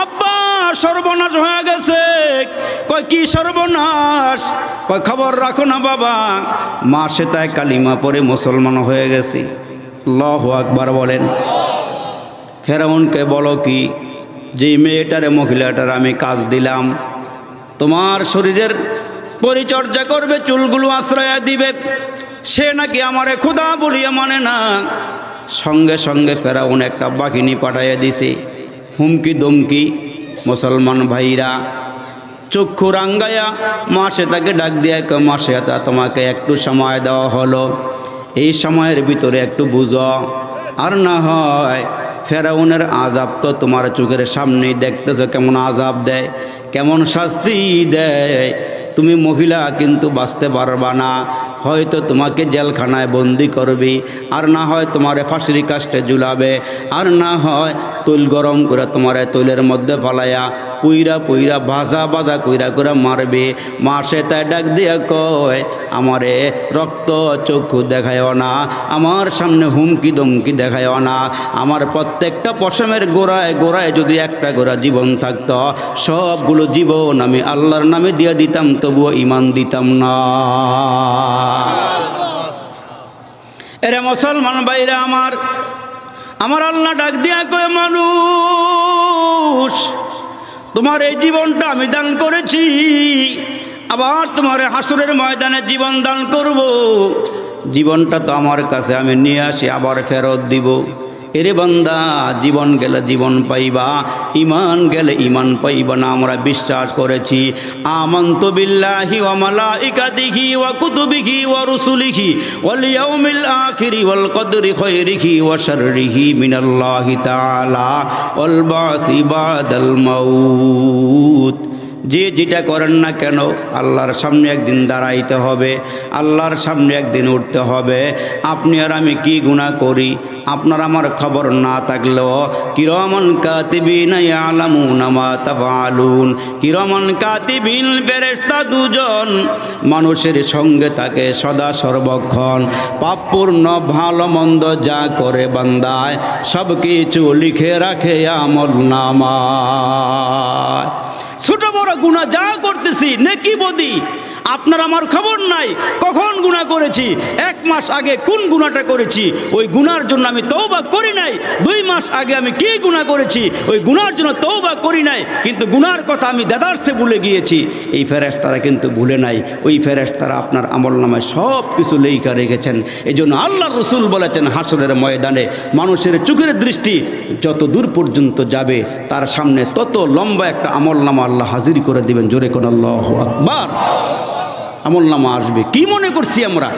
আব্বা, সর্বনাশ হয়ে গেছে। কয়, কি সর্বনাশ? কয়, খবর রাখো না বাবা। মা সে তাই কালিমা পরে মুসলমান হয়ে গেছে। লহ আকবার বলেন, ফেরাউনকে বলো কি যে মেয়েটারে, মহিলাটার আমি কাজ দিলাম, তোমার শরীরের পরিচর্যা করবে, চুলগুলো আশ্রয় দিবে, সে নাকি আমারে ক্ষুধা বলিয়া মানে না। সঙ্গে সঙ্গে ফেরাউন একটা বাহিনী পাঠাইয়া দিছে। হুমকি দমকি মুসলমান ভাইরা চক্ষু রাঙ্গায়া মাসে তাকে ডাক দিয়ে মাসে, তা তোমাকে একটু সময় দেওয়া হলো। এই সময়ের ভিতরে একটু বুঝো। আর না হয় ফেরাউনের আজাব তো তোমার চোখের সামনেই দেখতেছ, কেমন আজাব দেয়, কেমন শাস্তি দেয়। তুমি মহিলা, কিন্তু বাঁচতে পারবা না। হয়তো তোমাকে জেলখানায় বন্দি করবি, আর না হয় তোমারে ফাঁসির কাস্টে ঝুলাবে, আর না হয় তৈল গরম করে তোমারে তৈলের মধ্যে ফালাইয়া পুইরা পুইরা, ভাজা ভাজা কইরা করে মারবে। মা সে তাই ডাক দিয়ে কয়, আমারে রক্ত চক্ষু দেখায়ও না, আমার সামনে হুমকি দমকি দেখায়ও না। আমার প্রত্যেকটা পশমের গোড়ায় গোড়ায় যদি একটা গোড়া জীবন থাকত, সবগুলো জীবন আমি আল্লাহর নামে দিয়ে দিতাম তবুও ইমান দিতাম না। এরে মুসলমান ভাইরা আমার আমার আল্লাহ ডাক দিয়া কয়ে, মানুষ, তোমার এই জীবনটা আমি দান করেছি, আবার তোমার হাসুরের ময়দানে জীবন দান করব। জীবনটা তো আমার কাছে, আমি নিয়ে আসি, আবার ফেরত দিব। এরে বান্দা, জীবন গেলে জীবন পাইবা ইমান গেলে ইমান পাইবা না, আমরা বিশ্বাস করেছি। আমন্ত বিল্লাহি ওয়া মালাইকাতিহি ওয়া কুতুবিহি ওয়া রুসুলিহি, ওয়াল ইয়াউমিল আখিরি ওয়াল কদরি খায়রিহি ওয়া শাররিহি মিনাল্লাহি তাআলা, ওয়াল বাসি বাদাল মাউত। যে যেটা করেন না কেন, আল্লাহর সামনে একদিন দাঁড়াইতে হবে, আল্লাহর সামনে একদিন উঠতে হবে। আপনি আর আমি কি গুণা করি? আপনার আমার খবর না থাকলেও কিরমন কাতিবিন কিরমন কাতিবিন ফেরেশতা দুজন মানুষের সঙ্গে তাকে সদা সর্বক্ষণ। পাপপূর্ণ ভালো মন্দ যা করে বান্দায় সব কিছু লিখে রাখে আমল নামায়। ছোট বড় গুণা যা করতেছি নেকি বদি। আপনার আমার খবর নাই। কখন গুণা করেছি? এক মাস আগে কোন গুণাটা করেছি? ওই গুনার জন্য আমি তৌবা করি নাই। দুই মাস আগে আমি কি গুণা করেছি? ওই গুনার জন্য তৌবা করি নাই। কিন্তু গুনার কথা আমি দাদার্সে ভুলে গিয়েছি। এই ফেরেশতারা কিন্তু ভুলে নাই। ওই ফেরেশতারা আপনার আমল নামায় সব কিছু লেখা রেখেছেন। এই জন্য আল্লাহ রসুল বলেছেন হাসরের ময়দানে, মানুষের চোখের দৃষ্টি যত দূর পর্যন্ত যাবে, তার সামনে তত লম্বা একটা আমল নামা আল্লাহ হাজির করে দিবেন। জোরে কোন আল্লাহ আকবার। আমল নামা আসবে। কি মনে করছি আমরা?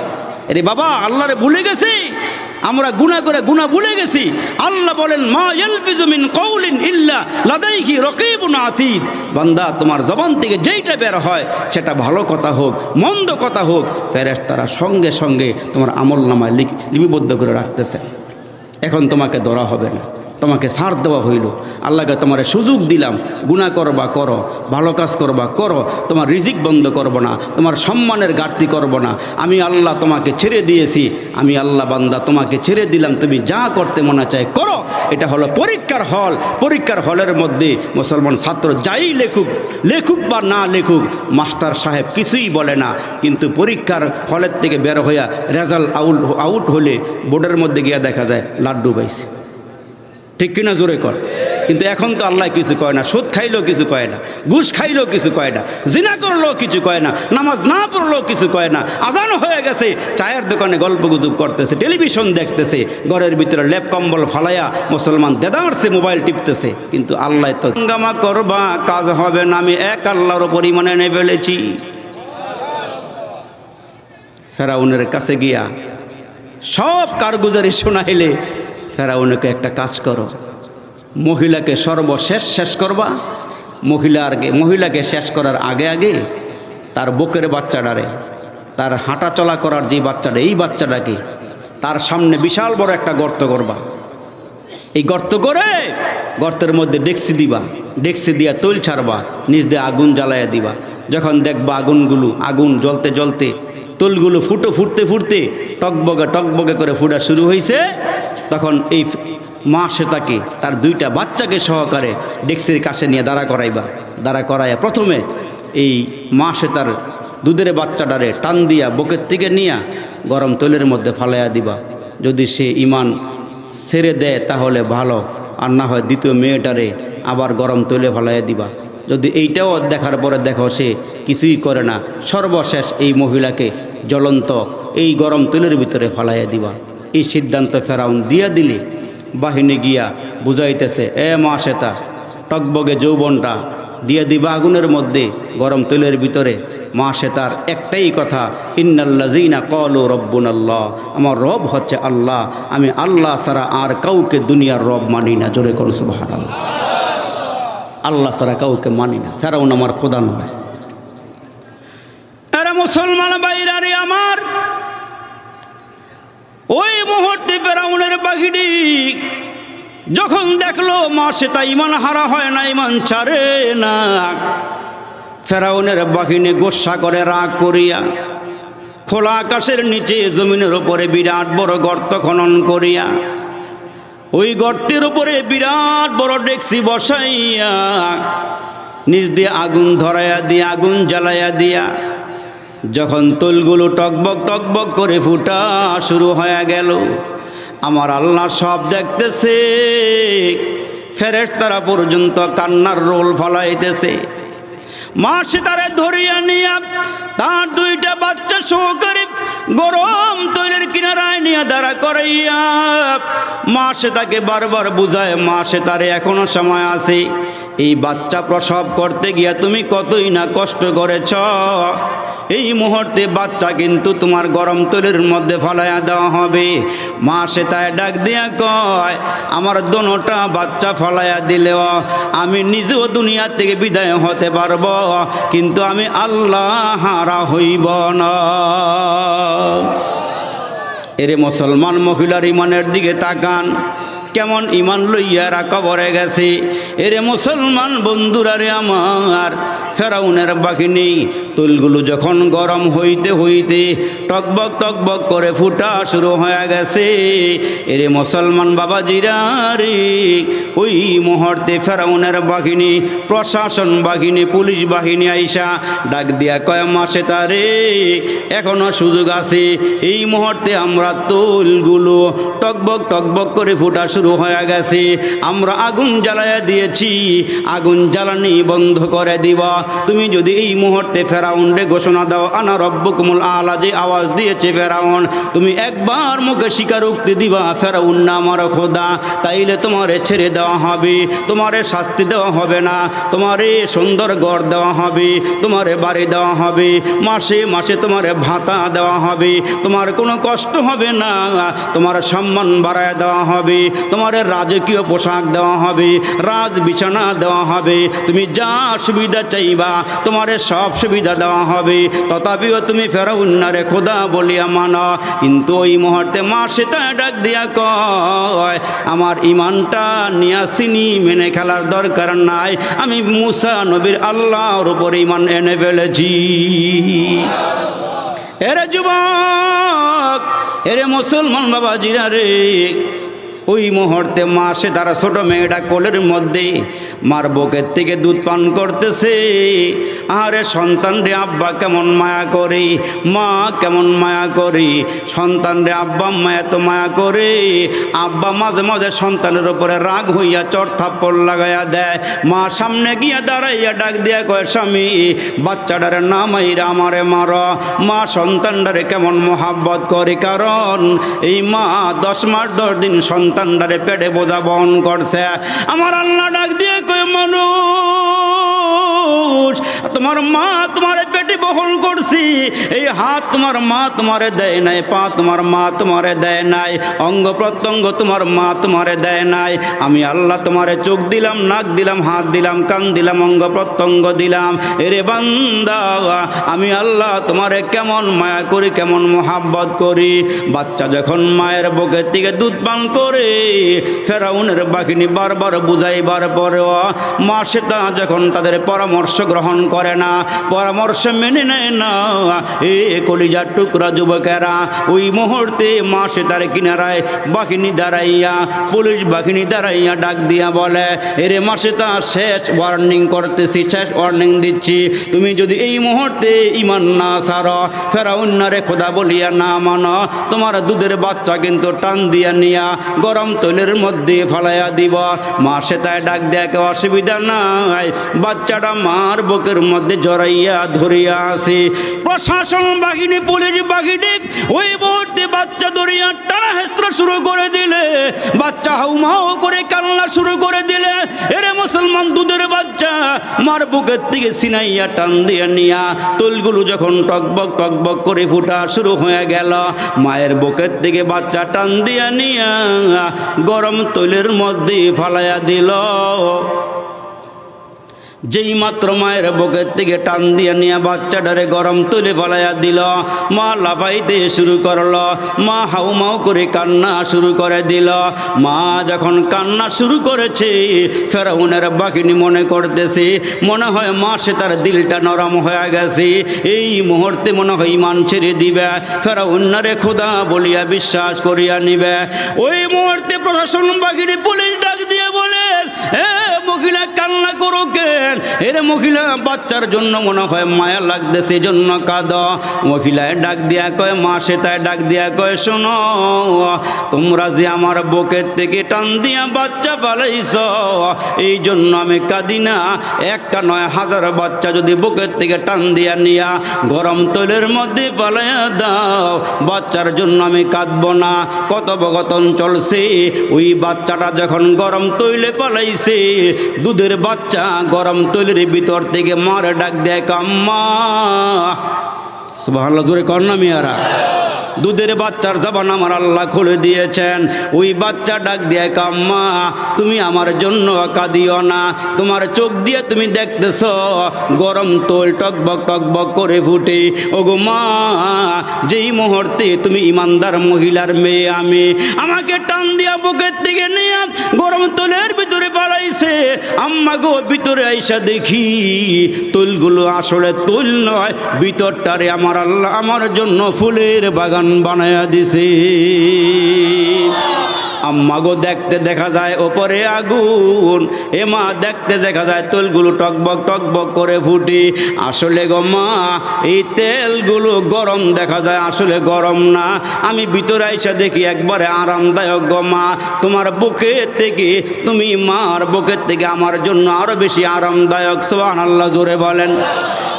আরে বাবা, আল্লাহরে ভুলে গেছি? আমরা গুনাহ করে গুনাহ ভুলে গেছি। আল্লাহ বলেন, মা ইয়ালফিজু মিন কওলিন ইল্লা লাদাইহি রাকিবুন আতীদ। বান্দা, তোমার জবান থেকে যেইটা বের হয়, সেটা ভালো কথা হোক, মন্দ কথা হোক, ফেরেশতারা সঙ্গে সঙ্গে তোমার আমল নামায় লিপিবদ্ধ করে রাখতেছে। এখন তোমাকে ধরা হবে না। তোমাকে সার দেওয়া হইল। আল্লাহকে তোমার সুযোগ দিলাম। গুণা করবা, করো। ভালো কাজ করবা, করো। তোমার রিজিক বন্ধ করব না। তোমার সম্মানের ঘাটতি করব না। আমি আল্লাহ তোমাকে ছেড়ে দিয়েছি। আমি আল্লাহ বান্দা, তোমাকে ছেড়ে দিলাম। তুমি যা করতে মনে চায় করো। এটা হলো পরীক্ষার হল। পরীক্ষার হলের মধ্যে মুসলমান ছাত্র যাই লেখুক লেখুক বা না লেখুক, মাস্টার সাহেব কিছুই বলে না। কিন্তু পরীক্ষার হলের থেকে বের হইয়া রেজাল্ট আউট আউট হলে বোর্ডের মধ্যে গিয়া দেখা যায়, লাড্ডু পাইছে। ঠিক কিনা জোরে কর। কিন্তু এখন তো আল্লাহ কিছু কয় না, সুদ খাইলেও কিছু কয় না, ঘুষ খাইলেও কিছু কয় না, জিনা করলেও কিছু কয় না, নামাজ না পড়লেও কিছু কয় না, আজান হয়ে গেছে, চায়ের দোকানে গল্প গুজব করতেছে, টেলিভিশন দেখতেছে, ঘরের ভিতরে লেপ কম্বল ফালাইয়া মুসলমান দেদাঁড়ছে মোবাইল টিপতেছে, কিন্তু আল্লাহ তো হাঙ্গামা করবা, কাজ হবে না, আমি এক আল্লাহর পরিমাণে নিয়ে ফেলেছি। ফেরাউনের কাছে গিয়া সব কারগুজারি শোনাইলে ফেরাউনকে একটা কাজ করো। মহিলাকে সর্বশেষ শেষ করবা। মহিলারকে মহিলাকে শেষ করার আগে আগে তার বুকের বাচ্চাটারে, তার হাঁটা চলা করার যে বাচ্চাটা, এই বাচ্চাটাকে তার সামনে বিশাল বড় একটা গর্ত করবা। এই গর্ত করে গর্তের মধ্যে ডেক্সি দিবা। ডেক্সি দিয়া তৈল ছাড়বা, নিজ দিয়ে আগুন জ্বালাইয়া দিবা। যখন দেখবা আগুনগুলো আগুন জ্বলতে জ্বলতে তৈলগুলো ফুটো ফুটতে ফুটতে টকবগে টকবগে করে ফুটা শুরু হয়েছে তখন এই মা সে তাকে তার দুইটা বাচ্চাকে সহকারে ডেক্সির কাছে নিয়ে দাঁড়া করাইবা। দাঁড়া করাইয়া প্রথমে এই মা সে তার দুধের বাচ্চাটারে টান দিয়া বুকের থেকে নিয়া গরম তৈলের মধ্যে ফালাইয়া দিবা। যদি সে ইমান ছেড়ে দেয় তাহলে ভালো, আর না হয় দ্বিতীয় মেয়েটারে আবার গরম তৈলে ফালাইয়া দিবা। যদি এইটাও দেখার পরে দেখো সে কিছুই করে না, সর্বশেষ এই মহিলাকে জ্বলন্ত এই গরম তৈলের ভিতরে ফালাইয়া দিবা। এই সিদ্ধান্ত ফেরাউন দিয়া দিলে বাহিনী গিয়া বুঝাইতেছে, এ মা সেতা টকবগে যৌবনটা দিয়ে দিবা আগুনের মধ্যে গরম তেলের ভিতরে। মা সে তার একটাই কথা ইন্নাল্লাজিনা কল রব্বুন আল্লাহ আমার রব হচ্ছে আল্লাহ, আমি আল্লাহ ছাড়া আর কাউকে দুনিয়ার রব মানি না। জোরে কোন সুবাহান আল্লাহ আল্লাহ ছাড়া কাউকে মানি না। ফেরাউন আমার খোদা নয় এরা মুসলমান বাইরারে আমার ওই মুহূর্তে ফেরাউনের বাঘিনী যখন দেখল, মা সে তা ইমান হারা হয় না, ইমান ছাড়ে না। ফেরাউনের বাহিনী গোসা করে রাগ করিয়া খোলা আকাশের নিচে জমিনের উপরে বিরাট বড় গর্ত খনন করিয়া ওই গর্তের উপরে বিরাট বড় ডেক্সি বসাইয়া নিজ দিয়ে আগুন ধরাইয়া দিয়া, আগুন জ্বালাইয়া দিয়া যখন তুলগুলো টকবক টকবক করে ফুটা শুরু হয়ে গেল, আমার আল্লাহ সব দেখতেছে। ফেরেস তারা পর্যন্ত কান্নার রোল ফলাইতেছে। মা সীতারে ধরিয়া নিয়া তার দুইটা বাচ্চা সহকারে গরম তৈলের কিনারায় নিয়ে দাঁড়া করাইয়া মা তাকে বারবার বুঝায় মা তারে এখনও সময় আছে। এই বাচ্চা প্রসব করতে গিয়া তুমি কতই না কষ্ট করেছ। এই মুহূর্তে বাচ্চা কিন্তু তোমার গরম তলের মধ্যে ফলাইয়া দেওয়া হবে। মা সে তাই ডাক দিয়া কয়, আমার দোনোটা বাচ্চা ফলাইয়া দিলেও আমি নিজেও দুনিয়া থেকে বিদায় হতে পারব, কিন্তু আমি আল্লাহ হারা হইব না। এরে মুসলমান মহিলার ইমানের দিকে তাকান। কেমন ইমান লইয়ারা কবরে গেছে? এরে মুসলমান বন্ধুরা রে আমার, ফেরাউনের বাহিনী তুলগুলো যখন গরম হইতে হইতে টকবক টকবক করে ফুটা শুরু হয়ে গেছে। এরে মুসলমান বাবা রে, ওই মুহূর্তে ফেরাউনের বাহিনী, প্রশাসন বাহিনী, পুলিশ বাহিনী আইসা ডাক দিয়া কয়, মাসে তারে, এখনও সুযোগ আছে। এই মুহূর্তে আমরা তুলগুলো টকবক টকবক করে ফুটা শুরু হয়ে গেছে। আমরা আগুন জ্বালাইয়া দিয়েছি। আগুন জ্বালানি বন্ধ করে দিবা। তুমি যদি এই মুহূর্তে ফেরাউন্ডে ঘোষণা দাও, আনা রব্বকুমুল আলা যে আওয়াজ দিয়েছে ফেরাউন, তুমি একবার মুখে স্বীকারোক্তি দিবা, ফেরাউন না আমার খোদা, তাইলে তোমারে ছেড়ে দেওয়া হবে, তোমারে শাস্তি দেওয়া হবে না, তোমারে সুন্দর গড় দেওয়া হবে, তোমারে বাড়ি দেওয়া হবে, মাসে মাসে তোমারে ভাতা দেওয়া হবে, তোমার কোনো কষ্ট হবে না, তোমার সম্মান বাড়ায় দেওয়া হবে তোমার রাজকীয় পোশাক দেওয়া হবে, রাজ বিছানা দেওয়া হবে, তুমি যা সুবিধা চাইবা তোমার সব সুবিধা দেওয়া হবে। তথাপিও তুমি ফেরাউন্নারে খোদা বলিয়া মানা, কিন্তু ওই মুহূর্তে মা সেটা ডাক দিয়া কয়, আমার ইমানটা নিয়াসিনি মেনে খেলার দরকার নাই, আমি মুসা নবীর আল্লাহর উপর ইমান এনে ফেলেছি। এরে যুবক, এরে মুসলমান বাবা জিরা রে ওই মুহূর্তে মা সে তারা ছোট মেয়েটা কোলের মধ্যে মার বুকের থেকে দুধ পান করতেছে। আরে সন্তান রে আব্বা, কেমন মায়া করে? মা, কেমন মায়া করে? সন্তান রে আব্বা, মা এত মায়া করে। আব্বা মাঝে মাঝে সন্তানের উপরে রাগ হইয়া চর থাপ্পড় লাগাইয়া দেয়। মা সামনে গিয়া দাঁড়াইয়া ডাক দিয়া কয়, স্বামী, বাচ্চাটারে নামাইরা আমারে মার। মা সন্তানটারে কেমন মহাব্বত করে? কারণ এই মা দশ মাস দশ দিন সন্তানটারে পেটে বোঝা বহন করছে। আমার আল্লাহ ডাক দিয়ে কয় মানুষ তোমার মা তোমার পেটে বহন করছি। এই হাত তোমার মা তোমারে দেয় নাই, পা তোমার মা তোমারে দেয় নাই, অঙ্গ প্রত্যঙ্গ তোমার মা তোমারে দেয় নাই। আমি আল্লাহ তোমারে চোখ দিলাম, নাক দিলাম, হাত দিলাম, কান দিলাম, অঙ্গ প্রত্যঙ্গ দিলাম। এরে বান্দা, আমি আল্লাহ তোমারে কেমন মায়া করি, কেমন মোহাব্বত করি। বাচ্চা যখন মায়ের বুকের থেকে দুধ পান করে, ফেরাউনের বাহিনী বারবার বুঝাইবার পরেও মা সেটা যখন তাদের পরামর্শ গ্রহণ করে না, পরামর্শ মেনে নেয় না। এ কলিজার টুকরা যুবকেরা ওই মুহূর্তে মা সে তার কিনারায় বাহিনী দাঁড়াইয়া, পুলিশ বাহিনী দাঁড়াইয়া ডাক দিয়া বলে, এরে মাসে তা শেষ ওয়ার্নিং করতেছি, শেষ ওয়ার্নিং দিচ্ছি। তুমি যদি এই মুহূর্তে ইমান না সার ফেরাউন্নারে খোদা বলিয়া না মানো, তোমার দুধের বাচ্চা কিন্তু টান দিয়া নিয়া গরম তৈলের মধ্যে ফালাইয়া দিব। মা সে তাই ডাক দেয়া অসুবিধা নাই, বাচ্চাটা মার বুকের মধ্যে জড়াইয়া ধরিয়া আসে প্রশাসন বাহিনী, পুলিশ বাহিনী ওই মুহূর্তে বাচ্চা ধরিয়া টানা হেস্ত্র শুরু করে দিলে। বাচ্চা হাউমাউ করে কান্না শুরু করে দিলে। এরে মুসলমান দুধের বাচ্চা, মার বুকের থেকে সিনাইয়া টান দিয়ে নিয়া, তুলগুলো যখন টকবক টকবক করে ফুটা শুরু হয়ে গেল, মায়ের বুকের থেকে বাচ্চা টান দিয়া নিয়া গরম তৈলের মধ্যে ফালাইয়া দিল। যেই মাত্র মায়ের বুকের থেকে টান দিয়ে নিয়ে বাচ্চাটারে গরম তুলে ফলাইয়া দিল। মা লাফাইতে শুরু করল। মা হাউ মাউ করে কান্না শুরু করে দিল। মা যখন কান্না শুরু করেছে, ফেরাউনের বাকিনি মনে করতেছে, মনে হয় মা সে তার দিলটা নরম হয়ে গেছে। এই মুহূর্তে মনে হয় ইমান ছেড়ে দিবে। ফেরাউন্নারে খোদা বলিয়া বিশ্বাস করিয়া নিবে। ওই মুহূর্তে প্রশাসন বাহিনী পুলিশ ডাক দিয়ে বলে, এ মহিলা কান্না করো কেন এর মহিলা বাচ্চার জন্য মনে হয় মায়া লাগতেছে জন্য কাঁদ। মহিলায় ডাক দিয়া কয়, মা সে তাই ডাক দিয়া কয়, শোনো, তোমরা যে আমার বুকের থেকে টান দিয়া বাচ্চা পালাইছ এই জন্য আমি কাঁদি না। একটা নয়, হাজার বাচ্চা যদি বুকের থেকে টান দিয়া নিয়া গরম তৈলের মধ্যে পালাইয়া দাও। বাচ্চার জন্য আমি কাঁদবো না। কত কথোপকথন চলছে। ওই বাচ্চাটা যখন গরম তৈলে পালাইছে দুধের বাচ্চা গরম তৈলের ভিতর থেকে মার ডাক দেয় কাম্মা। সুবাহ জোরে কন্যা মিয়ারা। দুধের বাচ্চার জবান আমার আল্লাহ খুলে দিয়েছেন। ওই বাচ্চা ডাক দিয়ে কাম্মা তুমি আমার জন্য কাঁদিও না। তোমার চোখ দিয়ে তুমি দেখতেছ, গরম তোল টকবক টকবক করে ফুটে। ওগো মা, যেই মুহূর্তে তুমি ইমানদার মহিলার মেয়ে আমি, আমাকে টান দিয়া বুকের থেকে নিয়ে গরম তোলের ভিতরে পালাইছে। আম্মা গো, ভিতরে আইসা দেখি, তুলগুলো আসলে তুল নয়, ভিতরটারে আমার আল্লাহ, আমার জন্য ফুলের বাগান বানায়া দিছে। আম্মাগো দেখতে দেখা যায় ওপরে আগুন, এ মা দেখতে দেখা যায় তেলগুলো টকবক টকবক করে ফুটি। আসলে গো মা, এই তেলগুলো গরম দেখা যায়, আসলে গরম না। আমি ভিতরে আইসা দেখি একবারে আরামদায়ক গো মা। তোমার বুকের থেকে, তুমি মার বুকের থেকে আমার জন্য আরও বেশি আরামদায়ক সোহান আল্লাহ জোরে বলেন।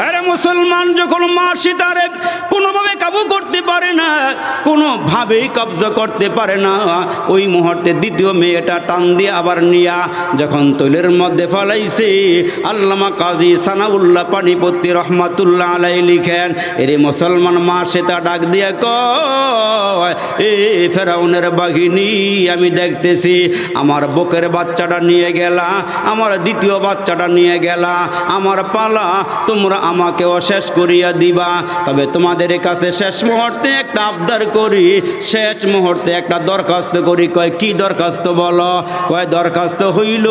আরে মুসলমান যখন মা সীতারে কোনোভাবে কাবু করতে পারে না, কোনোভাবেই কবজা করতে পারে না। ওই মুহূর্তে দ্বিতীয় মেয়েটা টান দিয়ে আবার নিয়া যখন তৈলের মধ্যে ফলাইছে, আল্লামা কাজী সানাউল্লাহ পানিপত্তি রহমাতুল্লাহ আলাই লিখেন, এরে মুসলমান মা, সেটা ডাক দিয়ে কয়, এ ফেরাউনের বাঘিনী আমি দেখতেছি আমার বুকের বাচ্চাটা নিয়ে গেলা, আমার দ্বিতীয় বাচ্চাটা নিয়ে গেলা, আমার পালা তোমরা আমাকেও শেষ করিয়া দিবা, তবে তোমাদের কাছে শেষ মুহূর্তে একটা আবদার করি, শেষ মুহূর্তে একটা দরখাস্ত করি, কয়, কি দরখাস্ত বলো? কয়, দরখাস্ত হইল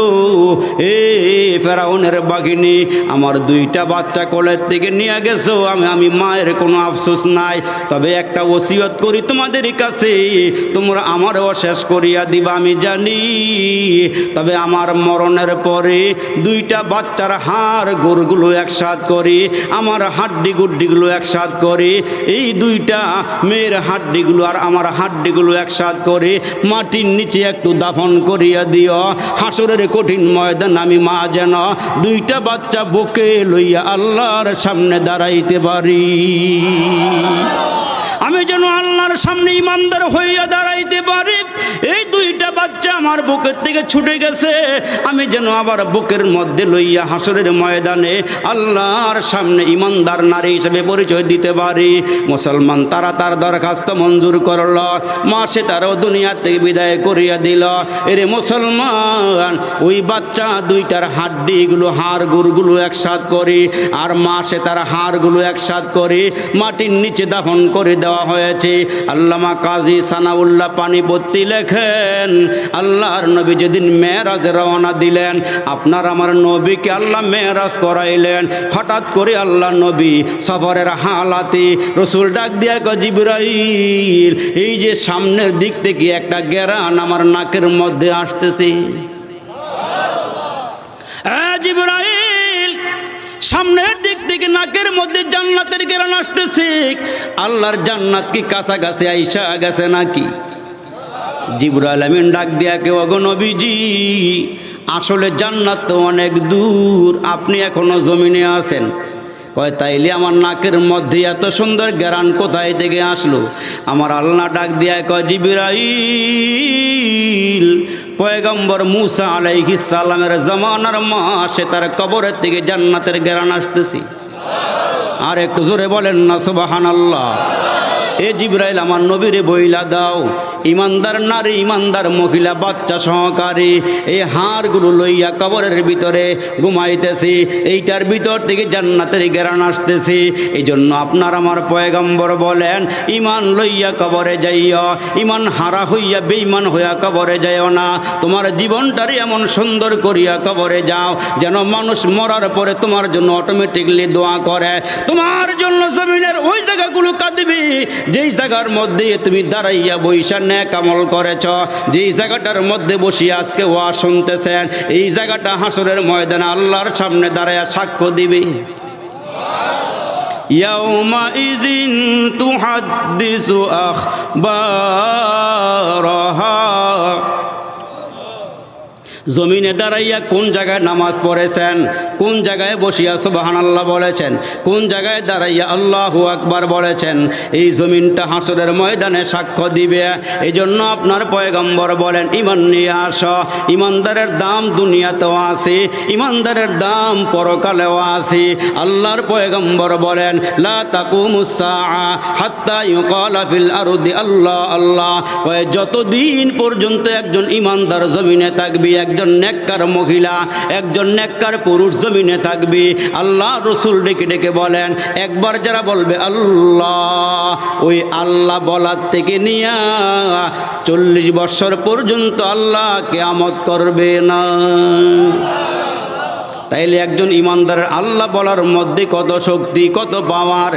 এ ফেরাউনের বাঘিনী আমার দুইটা বাচ্চা কোলের থেকে নিয়ে গেছো, আমি আমি মায়ের কোনো আফসোস নাই। তবে একটা ওসিয়ত করি তোমাদের কাছে, তোমরা আমারও শেষ করিয়া দিবা, আমি জানি। তবে আমার মরণের পরে দুইটা বাচ্চার হাড় গোরগুলো একসাথ করি, আমার হাড্ডি গুড্ডিগুলো একসাথ করি। এই দুইটা মেয়ের হাড্ডিগুলো আর আমার হাড্ডিগুলো একসাথ করে মাটির নিচে একটু দাফন করিয়া দিও। হাসরের কঠিন ময়দান আমি মা যেন দুইটা বাচ্চা বুকে লইয়া আল্লাহর সামনে দাঁড়াইতে পারি। আমি যেন আল্লাহর সামনে ইমানদার হইয়া দাঁড়াইতে পারি। এই বাচ্চা আমার বুকের থেকে ছুটে গেছে। আমি যেন আবার বুকের মধ্যে লইয়া হাসরের ময়দানে আল্লাহর সামনে ইমানদার নারী হিসেবে পরিচয় দিতে পারি। মুসলমান তারা তার দরখাস্ত মঞ্জুর করল, মাসে তারও দুনিয়া থেকে বিদায় করিয়া দিল। এরে মুসলমান, ওই বাচ্চা দুইটার হাড্ডিগুলো হাড় গুড়গুলো একসাথ করি আর মাসে তার হাড়গুলো একসাথ করে, মাটির নিচে দাফন করে দেওয়া হয়েছে। আল্লামা কাজী সানাউল্লাহ পানিপত্তি লেখেন আল্লাহর নবী যেদিন মেয়েরাজ রওনা দিলেন, আপনার আমার নবীকে আল্লাহ মেয়েরাজ করাইলেন। হঠাৎ করে আল্লাহ নবী সফরের হালাতে রসুল ডাক দিয়া ক এই যে সামনের দিক থেকে একটা গেরান আমার নাকের মধ্যে আসতেছে। জিব্রাইল, সামনের দিক থেকে নাকের মধ্যে জান্নাতের গেরান আসতেছে। আল্লাহর জান্নাত কি কাছাকাছি আইসা গেছে নাকি? জিব্রাইল আমিন ডাক দিয়া কেউ নবীজি, আসলে জান্নাত তো অনেক দূর, আপনি এখনও জমিনে আছেন? কয়, তাইলে আমার নাকের মধ্যে এত সুন্দর গ্যারান কোথায় থেকে আসলো? আমার আল্লাহ ডাক দিয়া কয়, জিবিরাইল, পয়গম্বর মুসা আলাইহিস সালামের জমানার মাসে তার কবরের থেকে জান্নাতের গ্যারান আসতেছি। আর একটু জোরে বলেন না সুবাহান আল্লাহ এ জিব্রাইল, আমার নবীরে বইলা দাও। ইমানদার নারী, ইমানদার মহিলা, বাচ্চা সহকারী, এই হাড়গুলো লইয়া কবরের ভিতরে ঘুমাইতেছি। এইটার ভিতর থেকে জান্নাতের গেরান আসতেছি। এই জন্য আপনার আমার পয়গম্বর বলেন, ইমান লইয়া কবরে যাইও, ইমান হারা হইয়া বেইমান হইয়া কবরে যাইও না। তোমার জীবনটারই এমন সুন্দর করিয়া কবরে যাও, যেন মানুষ মরার পরে তোমার জন্য অটোমেটিকলি দোয়া করে। তোমার জন্য জমিনের ওই জায়গাগুলো কাঁদবে, যেই জায়গার মধ্যে তুমি দাঁড়াইয়া বৈশা ন্যাক আমল করেছ যেই জায়গাটার মধ্যে বসিয়ে আজকে ওয়া শুনতেছেন এই জায়গাটা হাসরের ময়দানে আল্লাহর সামনে দাঁড়াইয়া সাক্ষ্য দিবে يومئذ تحدث أخبارها জমিনে দাঁড়াইয়া কোন জায়গায় নামাজ পড়েছেন? কোন জায়গায় বসিয়া সুবাহান আল্লাহ বলেছেন? কোন জায়গায় দাঁড়াইয়া আল্লাহু আকবার বলেছেন? এই জমিনটা হাসরের ময়দানে সাক্ষ্য দিবে। এই জন্য আপনার পয়গম্বর বলেন, ইমান নিয়ে আস। ইমানদারের দাম দুনিয়াতেও আছে, ইমানদারের দাম পরকালেও আছে। আল্লাহর পয়গম্বর বলেন, লা ফিল আরদি আল্লাহ আল্লাহ। কয়ে, যতদিন পর্যন্ত একজন ইমানদার জমিনে থাকবি একজন নেককার মহিলা, একজন নেককার পুরুষ জমিনে থাকবে। আল্লাহ রসুল ডেকে ডেকে বলেন, একবার যারা বলবে আল্লাহ, ওই আল্লাহ বলার থেকে নিয়া চল্লিশ বছর পর্যন্ত আল্লাহ কেয়ামত করবে না। তাইলে একজন ইমানদারের আল্লাহ বলার মধ্যে কত শক্তি, কত পাওয়ার?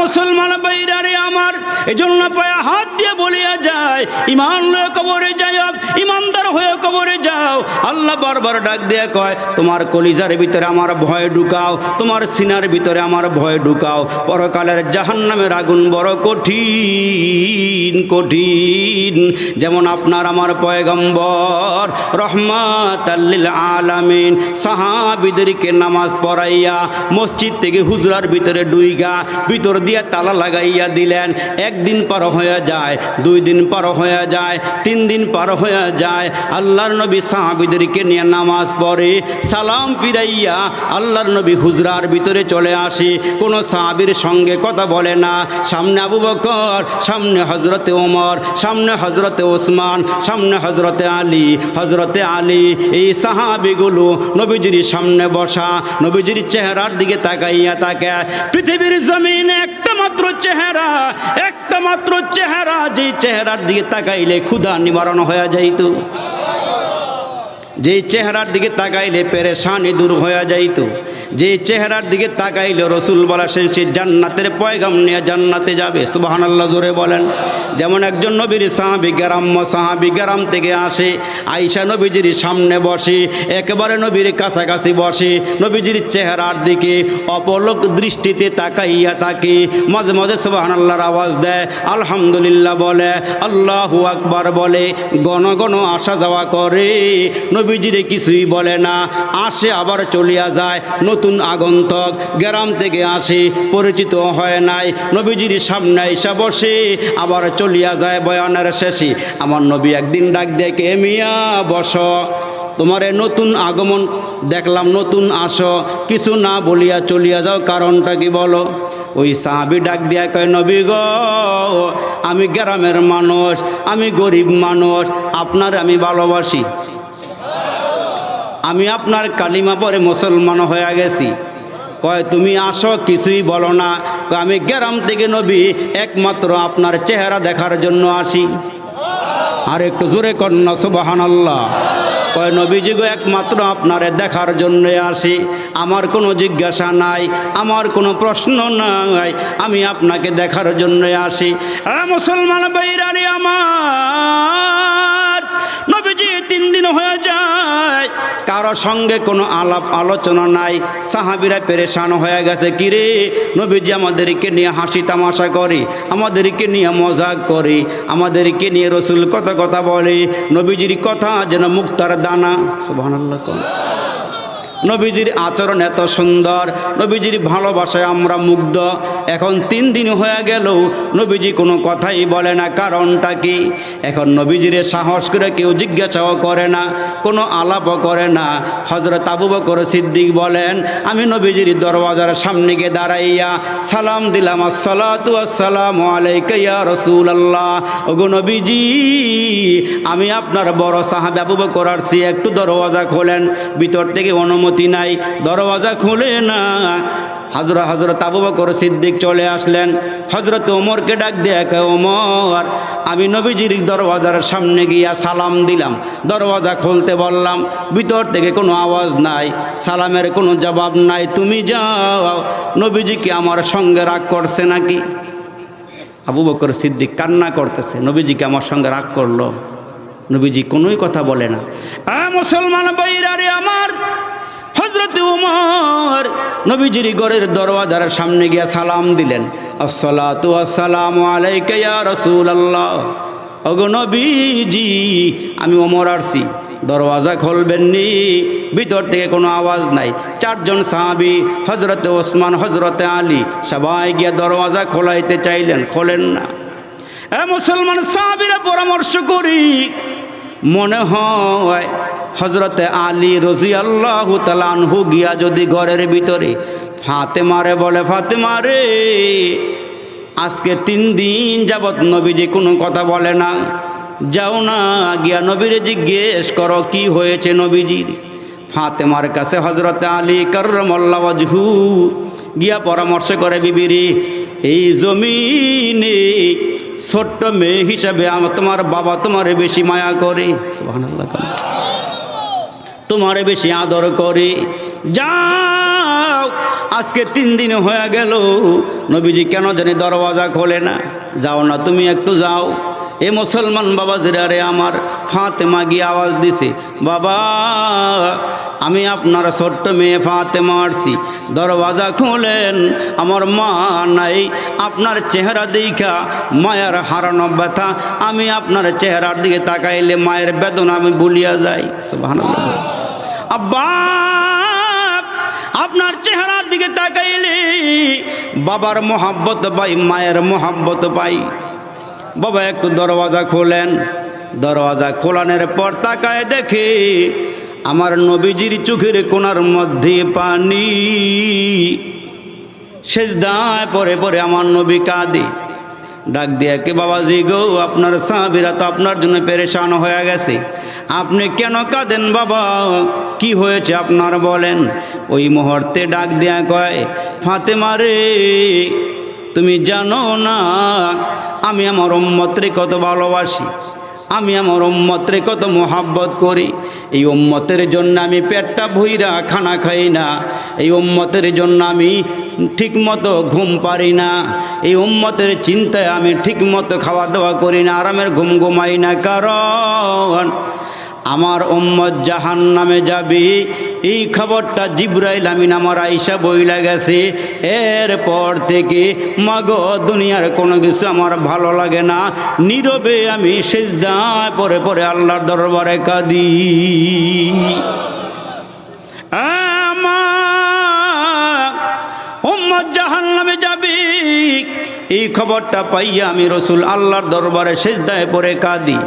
মুসলমান বাইরারে আমার এই জন্য পায়ে হাত দিয়ে বলিয়া যায়, ইমান লয়ে কবরে যাই ইমানদার হয়ে কবরে যাও। আল্লাহ বারবার ডাক দিয়ে কয়, তোমার কলিজার ভিতরে আমার ভয় ঢুকাও, তোমার সিনার ভিতরে আমার ভয় ঢুকাও। পরকালের জাহান্নামের আগুন বড় কঠিন কঠিন। যেমন আপনার আমার পয়গম্বর রহমাত আল্লিল আলামিন সাহাবিদেরকে নামাজ পড়াইয়া মসজিদ থেকে হুজরার ভিতরে ডুইগা, ভিতর দিয়ে তালা লাগাইয়া দিলেন। একদিন পার হয়ে যায়, দুই দিন পার হয়ে যায়, তিন দিন পার হয়ে যায়। আল্লাহর নবী সাহাবিদেরকে নিয়ে নামাজ পড়ে, সালাম ফিরাইয়া আল্লাহর নবী হুজরার ভিতরে চলে আসি। কোনো সাহাবির সঙ্গে কথা বলে না। সামনে আবু বকর, সামনে হজরতে ওমর, সামনে হজরতে ওসমান, সামনে হজরতে আলী হজরতে আলী। এই সাহাবিগুলো নবীজির সামনে বসা নবীজির চেহারার দিকে তাকাইয়া তাকে, পৃথিবীর জমিনে একটা মাত্র চেহারা, একটা মাত্র চেহারা। যে চেহারার দিকে তাকাইলে ক্ষুধা নিবারণ হয়ে যাইত। যে চেহারার দিকে তাকাইলে পেরেশানি দূর হয়ে যাইত। যে চেহারার দিকে তাকাইলে রসুল বলেছেন সে জান্নাতের পয়গাম নিয়ে জান্নাতে যাবে। সুবাহান আল্লাহ জোরে বলেন। যেমন একজন নবীর সাহাবি গ্রাম্য সাহাবি গ্রাম থেকে আসে আইসা নবীজির সামনে বসে, একেবারে নবীর কাছাকাছি বসে, নবীজির চেহারার দিকে অপলক দৃষ্টিতে তাকাইয়া তাকে মাঝে মাঝে সুবাহান আল্লাহর আওয়াজ দেয়, আলহামদুলিল্লাহ বলে, আল্লাহু আকবার বলে, গণ গণ আসা যাওয়া করে। নবীজিরে কিছুই বলে না। আসে আবার চলিয়া যায়। নতুন আগন্তক গ্রাম থেকে আসে, পরিচিত হয় নাই। নবীজির সামনে এসে বসে, আবার চলিয়া যায় বয়ানের শেষে। আমার নবী একদিন ডাক দেখে মিয়া, বস। তোমার নতুন আগমন দেখলাম, নতুন আসো। কিছু না বলিয়া চলিয়া যাও, কারণটা কি বলো? ওই সাহাবি ডাক দিয়া কয়, নবী গ, আমি গ্রামের মানুষ, আমি গরিব মানুষ, আপনার আমি ভালোবাসি। আমি আপনার কালিমা পরে মুসলমান হয়ে গেছি। কয়, তুমি আসো, কিছুই বলো না। আমি গ্রাম থেকে নবী, একমাত্র আপনার চেহারা দেখার জন্য আসি। আর একটু জোরে কন্যা সুবাহান আল্লাহ কয়, নবীজি গো, একমাত্র আপনারে দেখার জন্য আসি। আমার কোনো জিজ্ঞাসা নাই, আমার কোনো প্রশ্ন নাই। আমি আপনাকে দেখার জন্য আসি। মুসলমান বাইরানি আমার কারও সঙ্গে কোনো আলাপ আলোচনা নাই। সাহাবিরা পেরেশান হয়ে গেছে। কিরে নবীজি আমাদেরকে নিয়ে হাসি তামাশা করে, আমাদেরকে নিয়ে মজাক করে, আমাদেরকে নিয়ে রসুল কথা কথা বলে। নবীজির কথা যেন মুক্তার দানা, সুবহানাল্লাহ নবীজির আচরণ এত সুন্দর, নবীজির ভালোবাসায় আমরা মুগ্ধ। এখন তিন দিন হয়ে গেল, নবীজি কোনো কথাই বলে না, কারণটা কি? এখন নবীজির সাহস করে কেউ জিজ্ঞাসাও করে না, কোনো আলাপও করে না। হজরত আবু বকর সিদ্দিক বলেন, আমি নবীজির দরওয়াজার সামনে গিয়ে দাঁড়াইয়া সালাম দিলাম, আসসালাতু আসসালামু আলাইকা ইয়া রাসূলুল্লাহ। ওগো নবীজি, আমি আপনার বড় সাহাবে আবু বকর আসছি একটু দরওয়াজা খোলেন, ভিতর থেকে অনুমতি নাই, দরওয়াজা খুলে না। হাজরা হজরত আবু বকর সিদ্দিক চলে আসলেন। হজরত ওমরকে ডাক দিয়ে ওমর, আমি নবীজির দরওয়াজার সামনে গিয়া সালাম দিলাম। দরওয়াজা খুলতে বললাম, ভিতর থেকে কোনো আওয়াজ নাই, সালামের কোনো জবাব নাই, তুমি যাও। নবীজি কি আমার সঙ্গে রাগ করছে নাকি? আবু বকর সিদ্দিক কান্না করতেছে নবীজিকে আমার সঙ্গে রাগ করল? নবীজি কোনোই কথা বলে না। মুসলমান বাইরারে আমার হজরত উমর নবীজির ঘরের দরওয়াজার সামনে গিয়া সালাম দিলেন। আসসালাতু আসসালামু আলাইকা নবীজি, আমি ওমর আসছি দরওয়াজা খুলবেন নি ভিতর থেকে কোনো আওয়াজ নাই। চারজন সাহাবি হজরতে ওসমান হজরতে আলী, সবাই গিয়া দরওয়াজা খোলাইতে চাইলেন, খোলেন না। এ মুসলমান সাহাবিরা পরামর্শ করি মনে হয় হজরতে আলী রজি আল্লাহ তালানহু গিয়া যদি ঘরের ভিতরে ফাতে মারে বলে ফাতে মারে আজকে তিন দিন যাবৎ নবীজি কোনো কথা বলে না। যাও না গিয়া নবীরে জিজ্ঞেস করো, কি হয়েছে নবীজির? ফাতেমার কাছে হজরতে আলী করমল্লাহু গিয়া পরামর্শ করে, বিবিরি, এই জমিনে ছোট্ট মেয়ে হিসাবে আমার তোমার বাবা তোমারে বেশি মায়া করে। তোমার বেশি আদর করে। যাও, আজকে তিন দিন হয়ে গেল। নবীজি কেন জানি দরওয়াজা খোলে না। যাও না, তুমি একটু যাও। এ মুসলমান বাবা জিরারে আমার ফাতেমা গিয়ে আওয়াজ দিছে, বাবা, আমি আপনার ছোট্ট মেয়ে ফাতেমা মারছি দরওয়াজা খুলেন, আমার মা নাই, আপনার চেহারা দেখা মায়ের হারানো ব্যথা। আমি আপনার চেহারার দিকে তাকাইলে মায়ের বেদনা আমি ভুলিয়া যাই। আব্বা, আপনার চেহারার দিকে তাকাইলে বাবার মোহাব্বত পাই, মায়ের মোহাব্বত পাই। বাবা, একটু দরওয়াজা খোলেন। দরওয়াজা খোলানোর পর তাকায় দেখে আমার নবীজির চোখের কোনার মধ্যে পানি। শেষ দায় পরে পরে আমার নবী কাঁদে। ডাক দিয়ে কে বাবাজি গো, আপনার সাহাবিরা তো আপনার জন্য পেরেশান হয়ে গেছে। আপনি কেন কাঁদেন বাবা? কি হয়েছে আপনার বলেন। ওই মুহূর্তে ডাক দেয়া কয়, ফাতেমা রে, তুমি জানো না আমি আমার উম্মতরে কত ভালোবাসি, আমি আমার উম্মতরে কত মোহাব্বত করি। এই উম্মতের জন্য আমি পেটটা ভুইরা খানা খাই না, এই উম্মতের জন্য আমি ঠিকমতো ঘুম পারি না, এই উম্মতের চিন্তায় আমি ঠিকমতো খাওয়া দাওয়া করি না, আরামের ঘুম ঘুমাই না, কারণ আমার উম্মত জাহান নামে যাবি। এই খবরটা জিব্রাইল আমিন আমার আইসা বইলা গেছে। এরপর থেকে মাগ দুনিয়ার কোনো কিছু আমার ভালো লাগে না। নীরবে আমি সেজদায় পরে পরে আল্লাহর দরবারে কাঁদি। জাহান নামে যাবি। এই খবরটা পাইয়া আমি রসুল আল্লাহর দরবারে সেজদায় পরে কাঁদি।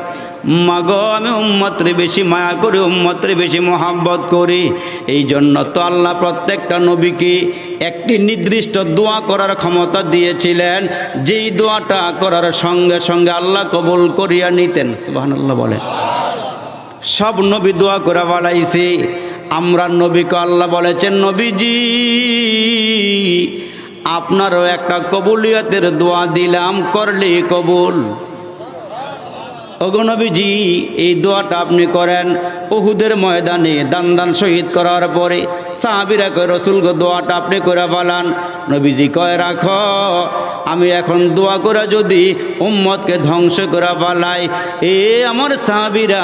মাগ, আমি উম্মতরে বেশি মায়া করি, উম্মতরে বেশি মোহাব্বত করি। এই জন্য তো আল্লাহ প্রত্যেকটা নবীকে একটি নির্দিষ্ট দোয়া করার ক্ষমতা দিয়েছিলেন। যেই দোয়াটা করার সঙ্গে সঙ্গে আল্লাহ কবুল করিয়া নিতেন। সুবহানাল্লাহ বলেন। সব নবী দোয়া করে বাড়াইছি আমরা নবীকে আল্লাহ বলেছেন, নবীজি, আপনারও একটা কবুলিয়তের দোয়া দিলাম করলে কবুল। অগনবীজি এই দোয়াটা আপনি করেন ওহুদের ময়দানে দান দান শহীদ করার পরে সাহাবিরা কয়, রসুল দোয়াটা আপনি করে পালান নবীজি কয়, রাখ, আমি এখন দোয়া করে যদি উম্মতকে ধ্বংস করে পালাই এ আমার সাহাবিরা,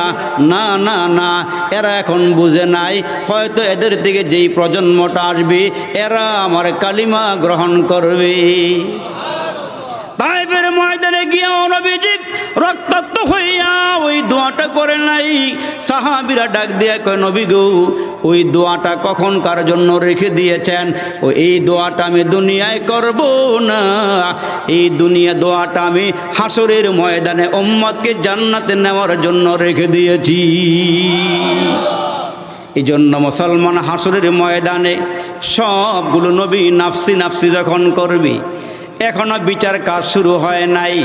না না না, এরা এখন বুঝে নাই। হয়তো এদের থেকে যেই প্রজন্মটা আসবে, এরা আমার কালিমা গ্রহণ করবে। তাইফের ময়দানে গিয়া নবীজি রক্তাক্ত হইয়া ওই দোয়াটা করে নাই। সাহাবিরা ডাক দিয়া কয়, নবী গো, ওই দোয়াটা কখন কার জন্য রেখে দিয়েছেন? ও, এই দোয়াটা আমি দুনিয়ায় করব না। এই দুনিয়া দোয়াটা আমি হাসরের ময়দানে উম্মতকে জান্নাতে নেওয়ার জন্য রেখে দিয়েছি। এই জন্য মুসলমান হাসরের ময়দানে সবগুলো নবী নাফসি নাফসি যখন করবি, এখনও বিচার কাজ শুরু হয় নাই।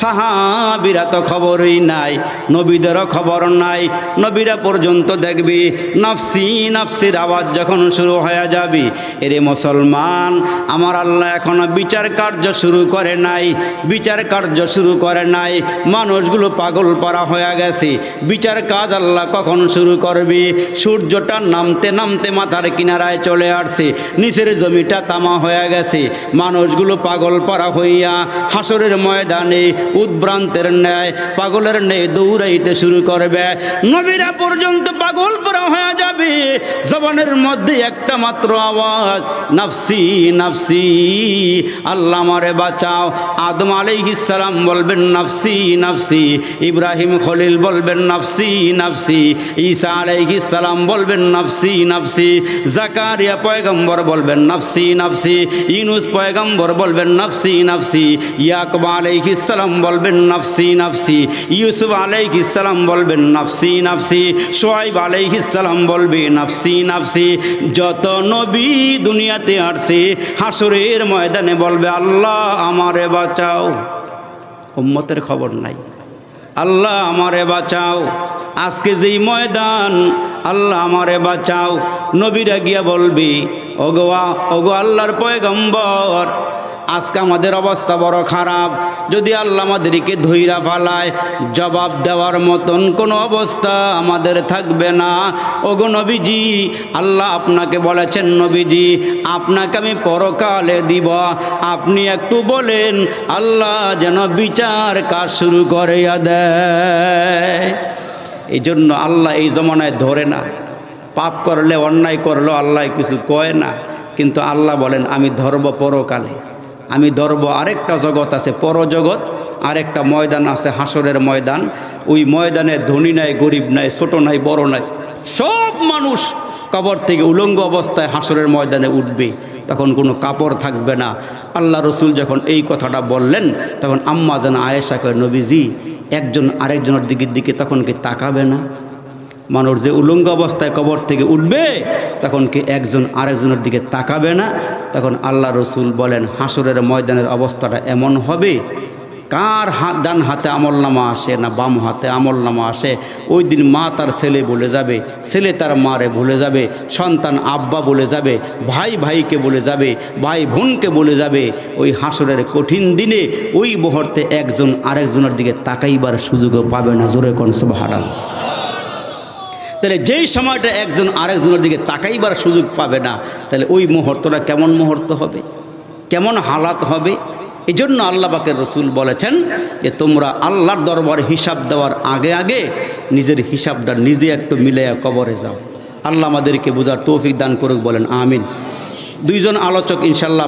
সাহাবিরা তো খবরই নাই, নবীদেরও খবর নাই। নবীরা পর্যন্ত দেখবি, নাফসি নাফসির আওয়াজ যখন শুরু হয়ে যাবি, এরে মুসলমান, আমার আল্লাহ এখনও বিচার কার্য শুরু করে নাই, বিচার কার্য শুরু করে নাই, মানুষগুলো পাগল পারা হয়ে গেছে। বিচার কাজ আল্লাহ কখন শুরু করবি? সূর্যটা নামতে নামতে মাথার কিনারায় চলে আসছে, নিচের জমিটা তামা হয়ে গেছে। মানুষগুলো পাগল পারা হইয়া হাসরের ময়দানে উদ্ভ্রান্তের ন্যায়, পাগলের ন্যায় দৌড়াইতে শুরু করবে। নবীরা পর্যন্ত পাগল পারা হয়ে যাবে। জবানের মধ্যে একটা মাত্র আওয়াজ, নাফসি নাফসি, আল্লাহ আমারে বাঁচাও। আদম আলাইহিসসালাম বলবেন, নাফসি নাফসি। ইব্রাহিম খলিল বলবেন, নাফসি নাফসি। ঈসা আলাইহিসসালাম বলবেন, নাফসি নাফসি। জাকারিয়া পয়গম্বর বলবেন, নাফসি নাফসি। ইউনুস পয়গম্বর বলবেন, নাফসি নাফসি। ইয়াকুব আলাইহিসসালাম বলবেন নাফসি নাফসি। ইউসুফ আলাইহিসসালাম বলবেন নাফসি নাফসি। সোয়াইব আলাইহিসসালাম বলবে নাফসি নাফসি। যত নবী দুনিয়াতে আসছে, হাসরের ময়দানে বলবে, আল্লাহ আমারে বাঁচাও। উম্মতের খবর নাই। আল্লাহ আমারে বাঁচাও। আজকে যেই ময়দান, আল্লাহ আমারে বাঁচাও। নবীরা গিয়া বলবি ওগোয়া ওগো আল্লাহর পয়গম্বর আজকে আমাদের অবস্থা বড় খারাপ। যদি আল্লাহ আমাদেরকে ধৈরা ফালায়, জবাব দেওয়ার মতন কোনো অবস্থা আমাদের থাকবে না। ওগো নবীজি, আল্লাহ আপনাকে বলেছেন, নবীজি, আপনাকে আমি পরকালে দিব। আপনি একটু বলেন, আল্লাহ যেন বিচার কাজ শুরু করে দেয়। এই জন্য আল্লাহ এই জমানায় ধরে না। পাপ করলে, অন্যায় করলেও আল্লাহ কিছু কয় না। কিন্তু আল্লাহ বলেন, আমি ধরব পরকালে। আমি ধরব আরেকটা জগৎ আছে পরজগৎ, আরেকটা ময়দান আছে হাসরের ময়দান। ওই ময়দানে ধনী নাই, গরিব নাই, ছোট নাই, বড় নাই, সব মানুষ কবর থেকে উলঙ্গ অবস্থায় হাসরের ময়দানে উঠবে। তখন কোনো কাপড় থাকবে না। আল্লাহ রসুল যখন এই কথাটা বললেন, তখন আম্মা যেন আয়েশা কয়, নবীজি, একজন আরেকজনের দিকের দিকে তখন কি তাকাবে না? মানুষ যে উলঙ্গ অবস্থায় কবর থেকে উঠবে, তখন কি একজন আরেকজনের দিকে তাকাবে না? তখন আল্লাহ রসুল বলেন, হাসরের ময়দানের অবস্থাটা এমন হবে, কার হাত ডান হাতে আমল নামা আসে না বাম হাতে আমল নামা আসে? ওই দিন মা তার ছেলে বলে যাবে, ছেলে তার মারে বলে যাবে, সন্তান আব্বা বলে যাবে, ভাই ভাইকে বলে যাবে, ভাই বোনকে বলে যাবে। ওই হাসরের কঠিন দিনে ওই মুহূর্তে একজন আরেকজনের দিকে তাকাইবার সুযোগও পাবে না, জোরে কনসব হারাল তাহলে যেই সময়টা একজন আরেকজনের দিকে তাকাইবার সুযোগ পাবে না, তাহলে ওই মুহূর্তটা কেমন মুহূর্ত হবে? কেমন হালাত হবে? এই জন্য আল্লাহ বাকের রসুল বলেছেন যে, তোমরা আল্লাহর দরবার হিসাব দেওয়ার আগে আগে নিজের হিসাবটা নিজে একটু মিলে কবরে যাও। আল্লাহ আমাদেরকে বোঝার তৌফিক দান করুক বলেন, আমিন। দুইজন আলোচক ইনশাল্লাহ